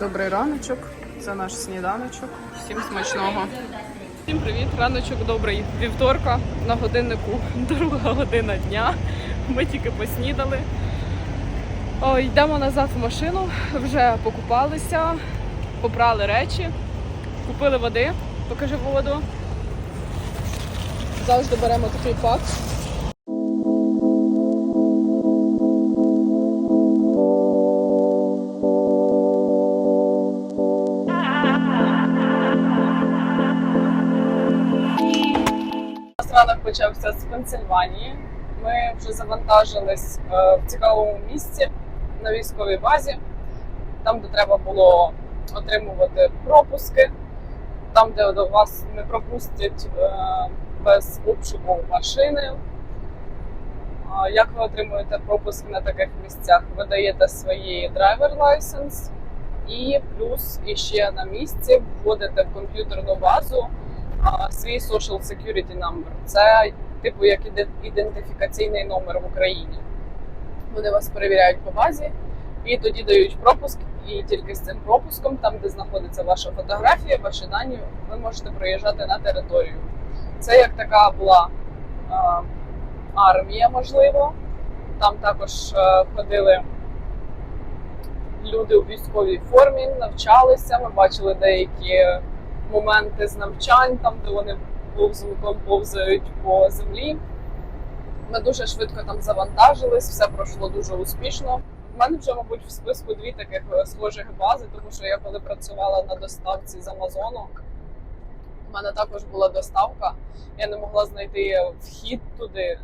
Добрий раночок, це наш сніданочок. Всім смачного. Всім привіт, раночок добрий вівторка на годиннику, друга година дня. Ми тільки поснідали. О, йдемо назад в машину, вже покупалися, попрали речі, купили води. Покажи воду. Завжди беремо такий пак. Почався з Пенсильванії. Ми вже завантажились е, в цікавому місці на військовій базі, там, де треба було отримувати пропуски, там, де до вас не пропустять е, без обшуку машини. Як ви отримуєте пропуск на таких місцях? Ви даєте свої драйвер лайсенс і плюс іще на місці вводите в комп'ютерну базу а, свій social security number. Це типу як ідентифікаційний номер в Україні. Вони вас перевіряють по базі і тоді дають пропуск. І тільки з цим пропуском, там де знаходиться ваша фотографія, ваші дані, ви можете приїжджати на територію. Це як така була а, армія, можливо. Там також е, ходили люди у військовій формі, навчалися. Ми бачили деякі моменти з навчань, там де вони повзунком повзають по землі. Ми дуже швидко там завантажились, все пройшло дуже успішно. У мене вже, мабуть, в списку дві таких е, схожих бази, тому що я коли працювала на доставці з Амазону, у мене також була доставка. Я не могла знайти вхід туди,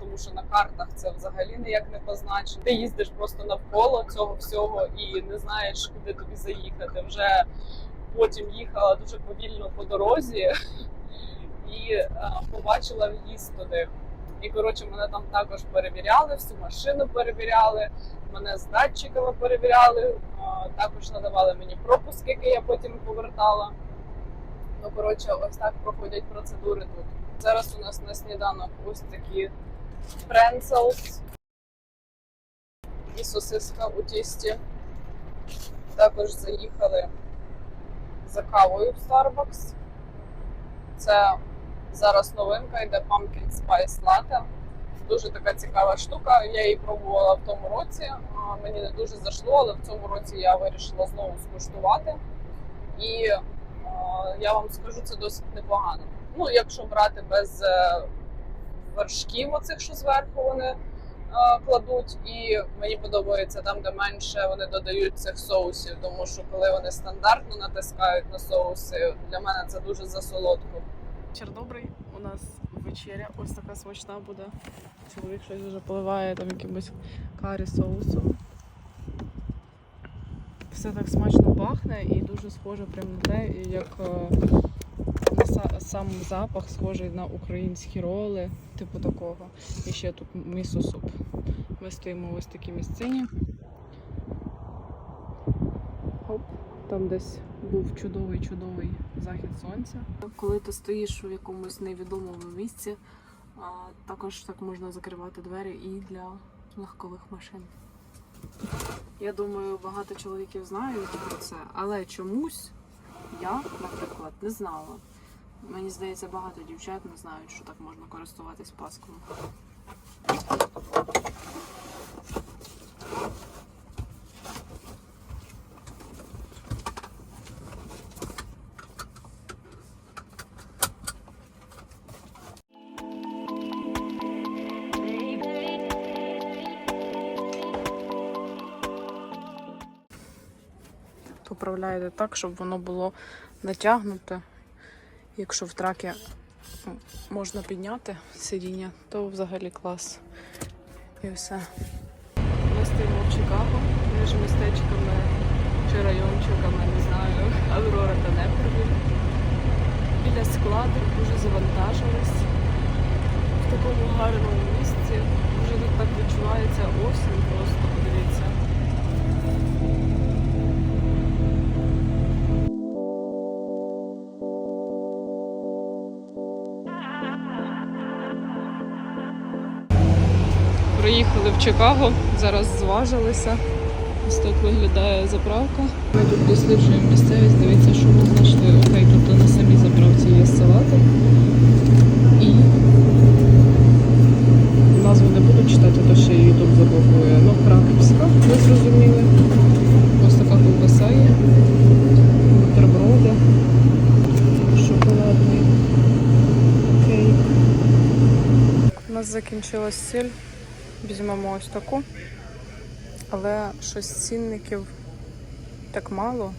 тому що на картах це взагалі ніяк не позначено. Ти їздиш просто навколо цього всього і не знаєш, куди тобі заїхати. Вже потім їхала дуже повільно по дорозі і побачила в'їзд туди. І коротше, мене там також перевіряли, всю машину перевіряли, мене з датчиками перевіряли, також надавали мені пропуск, який я потім повертала. Ну, коротше, ось так проходять процедури тут. Зараз у нас на сніданок ось такі пренцелс і сосиска у тісті. Також заїхали за кавою в Starbucks. Це зараз новинка, йде Pumpkin Spice Latte. Дуже така цікава штука. Я її пробувала в тому році. Мені не дуже зайшло, але в цьому році я вирішила знову скуштувати. І я вам скажу, це досить непогано. Ну, якщо брати без е, вершків, оцих, що зверху вони кладуть, і мені подобається там, де менше вони додають цих соусів, тому що коли вони стандартно натискають на соуси, для мене це дуже засолодко. Вечір добрий. У нас вечеря ось така смачна буде. Чоловік щось вже поливає там якимось карі соусом. Все так смачно пахне і дуже схоже прямо на те, як е, сам запах схожий на українські роли, типу такого. І ще тут місо-суп. Ми стоїмо в ось такій місцині. Хоп, там десь був чудовий-чудовий захід сонця. Коли ти стоїш у якомусь невідомому місці, також так можна закривати двері і для легкових машин. Я думаю, багато чоловіків знають про це, але чомусь я, наприклад, не знала. Мені здається, багато дівчат не знають, що так можна користуватись паском. Поправляєте так, щоб воно було натягнуте. Якщо в тракі ну, можна підняти сидіння, то взагалі клас. І все. Ми стоїмо в Чикаго між містечками чи райончиками, не знаю, Аврора та Непервіль. Біля складу дуже завантажились в такому гарному місці. Вже тут так відчувається осінь, просто подивіться. Приїхали в Чикаго, зараз зважилися. Ось так виглядає заправка. Ми тут досліджуємо місцевість, дивіться, що ми знайшли. Окей, тут на самій заправці є салати. І назву не буду читати, то ще YouTube заблокує. Ну, краківська, ви зрозуміли. Ось така ковбаса є. Бутерброди. Шоколадний кейк. У нас закінчилась сіль. Візьмемо ось таку. Але щось цінників так мало.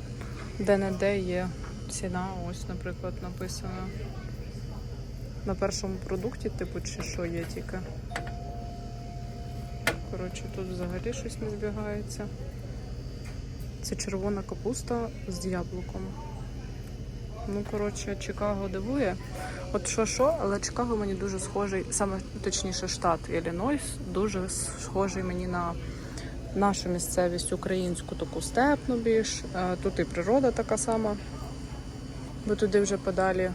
Де-не-де є ціна, ось, наприклад, написано. На першому продукті, типу, чи що є тільки. Коротше, тут взагалі щось не збігається. Це червона капуста з яблуком. Ну, коротше, Чикаго дивує. От що що, але Чикаго мені дуже схожий, саме точніше штат Іллінойс, дуже схожий мені на нашу місцевість українську, таку степну більш. Е, Тут і природа така сама. Бо туди вже подалі,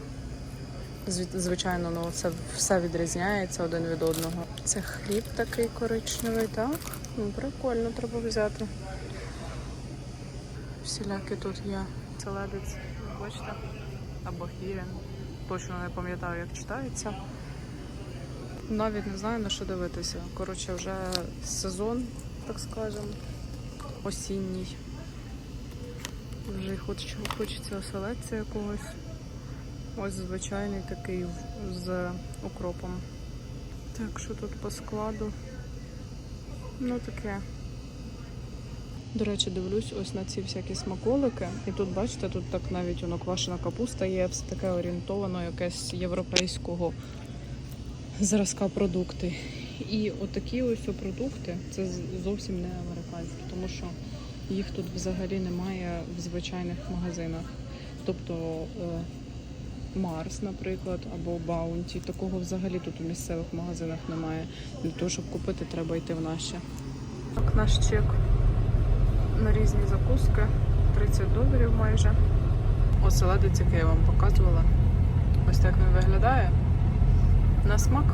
звичайно, ну, це все відрізняється один від одного. Це хліб такий коричневий, так? Ну, прикольно, треба взяти. Всілякі тут є. Селедець, бачите? Або гірен. Точно не пам'ятаю, як читається. Навіть не знаю на що дивитися. Коротше, вже сезон, так скажемо, осінній. Вже хоч, хочеться оселедця якогось. Ось звичайний такий з укропом. Так, що тут по складу? Ну таке. До речі, дивлюсь ось на ці всякі смаколики. І тут, бачите, тут так навіть воно квашена капуста є, все таке орієнтовано якесь європейського зразка продукти. І отакі ось продукти це зовсім не американські, тому що їх тут взагалі немає в звичайних магазинах. Тобто е, Марс, наприклад, або Баунті. Такого взагалі тут у місцевих магазинах немає. Для того, щоб купити, треба йти в наші. Так, наш чек на різні закуски. 30 доларів майже. Оселедець, який я вам показувала. Ось так він виглядає. На смак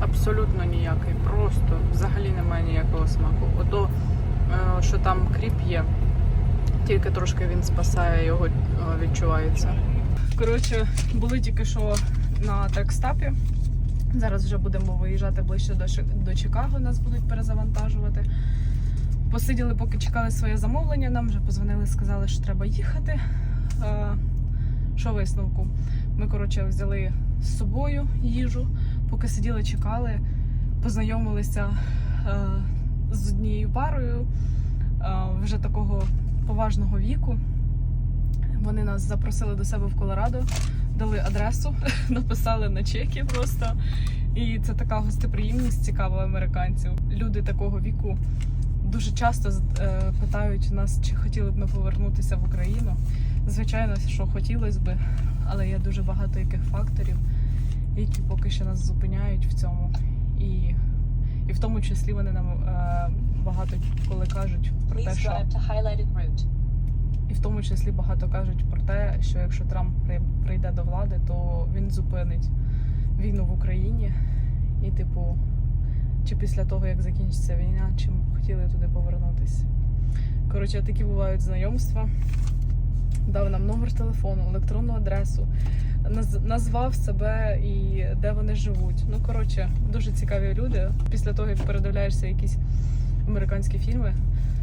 абсолютно ніякий. Просто взагалі немає ніякого смаку. Ото, е, що там кріп є, тільки трошки він спасає, його е, відчувається. Коротше, були тільки що на текстапі. Зараз вже будемо виїжджати ближче до Чикаго, нас будуть перезавантажувати. Посиділи, поки чекали своє замовлення. Нам вже позвонили, сказали, що треба їхати. Що висновку? Ми, коротше, взяли з собою їжу, поки сиділи, чекали, познайомилися з однією парою вже такого поважного віку. Вони нас запросили до себе в Колорадо, дали адресу, написали на чеки просто. І це така гостеприємність цікава американців. Люди такого віку дуже часто е, питають нас, чи хотіли б ми повернутися в Україну. Звичайно, що хотілося б, але є дуже багато яких факторів, які поки що нас зупиняють в цьому. І, і в тому числі вони нам е, багато коли кажуть про те, що і в тому числі багато кажуть про те, що якщо Трамп при- прийде до влади, то він зупинить війну в Україні. І, типу, чи після того, як закінчиться війна, чи ми б хотіли туди повернутися. Коротше, такі бувають знайомства. Дав нам номер телефону, електронну адресу, назвав себе і де вони живуть. Ну, коротше, дуже цікаві люди. Після того, як передивляєшся якісь американські фільми,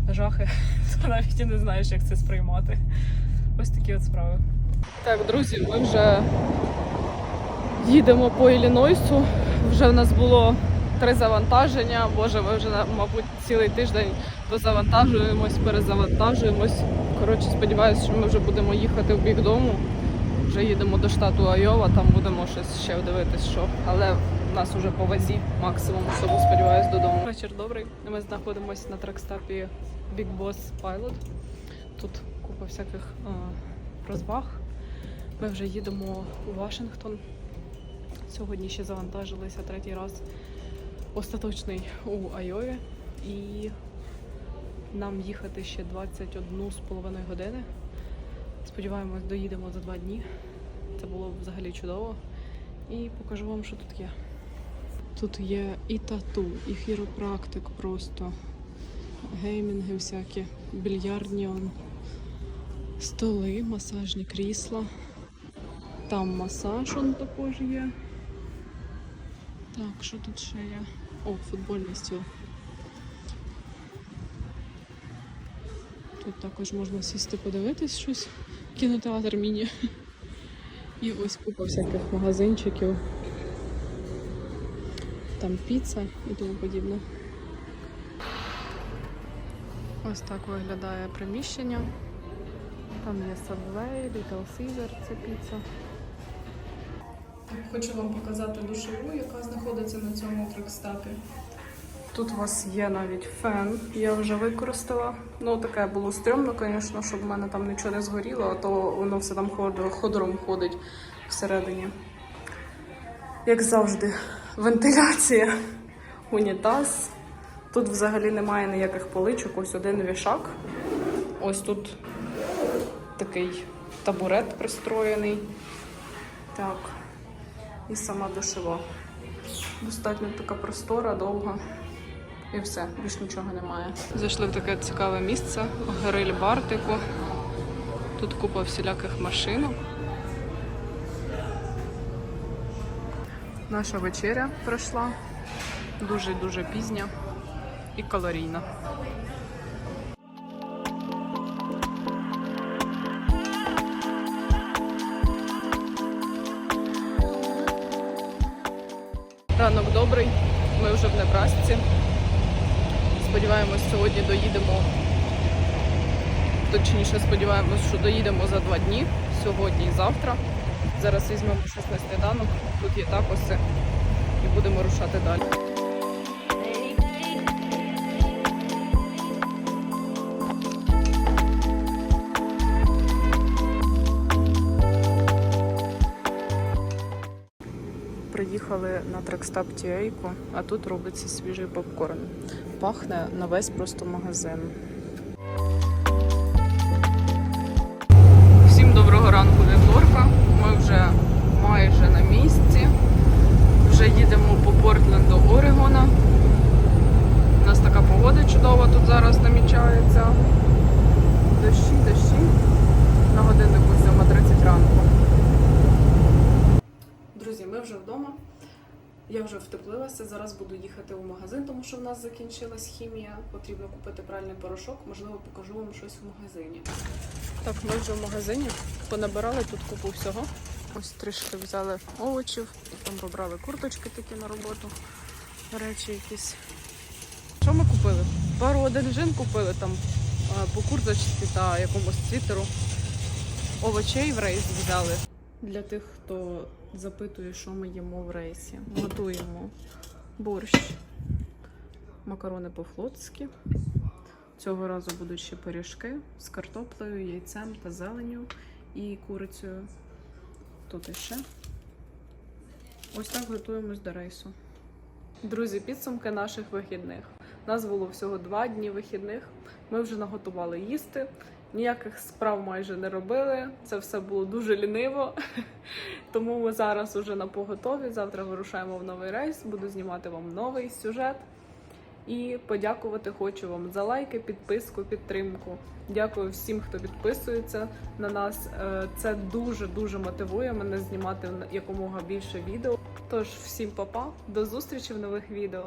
жахи, то навіть і не знаєш, як це сприймати. Ось такі от справи. Так, друзі, ми вже їдемо по Іллінойсу. Вже в нас було три завантаження. Боже, ми вже, мабуть, цілий тиждень дозавантажуємось, перезавантажуємось. Коротше, сподіваюся, що ми вже будемо їхати в бік дому. Вже їдемо до штату Айова, там будемо щось ще дивитись, що. Але в нас уже по вазі максимум, тому сподіваюсь додому. Вечір добрий. Ми знаходимося на трекстапі Big Boss Pilot. Тут купа всяких е, розваг. Ми вже їдемо у Вашингтон. Сьогодні ще завантажилися третій раз остаточний у Айові. І нам їхати ще 21 з половиною години. Сподіваємось, доїдемо за два дні. Це було взагалі чудово. І покажу вам, що тут є. Тут є і тату, і хіропрактик просто, геймінги всякі, більярдні, он, столи, масажні крісла. Там масаж он також є. Так, що тут ще є? О, футбольний стіл. Тут також можна сісти подивитись щось. Кінотеатр міні. І ось купа всяких магазинчиків. Там піца і тому подібне. Ось так виглядає приміщення. Там є Subway, Little Caesar, це піца. Хочу вам показати душову, яка знаходиться на цьому трекстапі. Тут у вас є навіть фен, я вже використала. Ну, таке було стрьомно, звісно, щоб в мене там нічого не згоріло, а то воно все там ход- ходором ходить всередині. Як завжди, вентиляція, унітаз. Тут взагалі немає ніяких поличок, ось один вішак. Ось тут такий табурет пристроєний. Так. І сама душева. Достатньо така простора, довга. І все, більш нічого немає. Зайшли в таке цікаве місце, гриль Бартику. Тут купа всіляких машинок. Наша вечеря пройшла. Дуже-дуже пізня і калорійна. Небрасці. Сподіваємось, сьогодні доїдемо. Точніше, сподіваємось, що доїдемо за два дні, сьогодні і завтра. Зараз візьмемо щось на сніданок, тут є такоси і будемо рушати далі. На трекстап Тіейку, а тут робиться свіжий попкорн. Пахне на весь просто магазин. Всім доброго ранку, Вівторка. Ми вже майже на місці. Вже їдемо по Портленду Орегона. У нас така погода чудова тут зараз намічається. Дощі, дощі. На годиннику 7.30 ранку. Друзі, ми вже вдома. Я вже втеплилася. Зараз буду їхати у магазин, тому що в нас закінчилась хімія. Потрібно купити пральний порошок. Можливо, покажу вам щось в магазині. Так, ми вже в магазині. Понабирали тут купу всього. Ось трішки взяли овочів, там побрали курточки такі на роботу. Речі якісь. Що ми купили? Пару одежин купили там по курточці та якомусь твіттеру. Овочей в рейс взяли. Для тих, хто запитує, що ми їмо в рейсі. Готуємо борщ, макарони по-флотськи. Цього разу будуть ще пиріжки з картоплею, яйцем та зеленю і курицею. Тут іще. Ось так готуємось до рейсу. Друзі, підсумки наших вихідних. У нас було всього два дні вихідних. Ми вже наготували їсти. Ніяких справ майже не робили. Це все було дуже ліниво. Тому ми зараз уже на поготові. Завтра вирушаємо в новий рейс. Буду знімати вам новий сюжет. І подякувати хочу вам за лайки, підписку, підтримку. Дякую всім, хто підписується на нас. Е, Це дуже дуже мотивує мене знімати якомога більше відео. Тож всім па-па, до зустрічі в нових відео.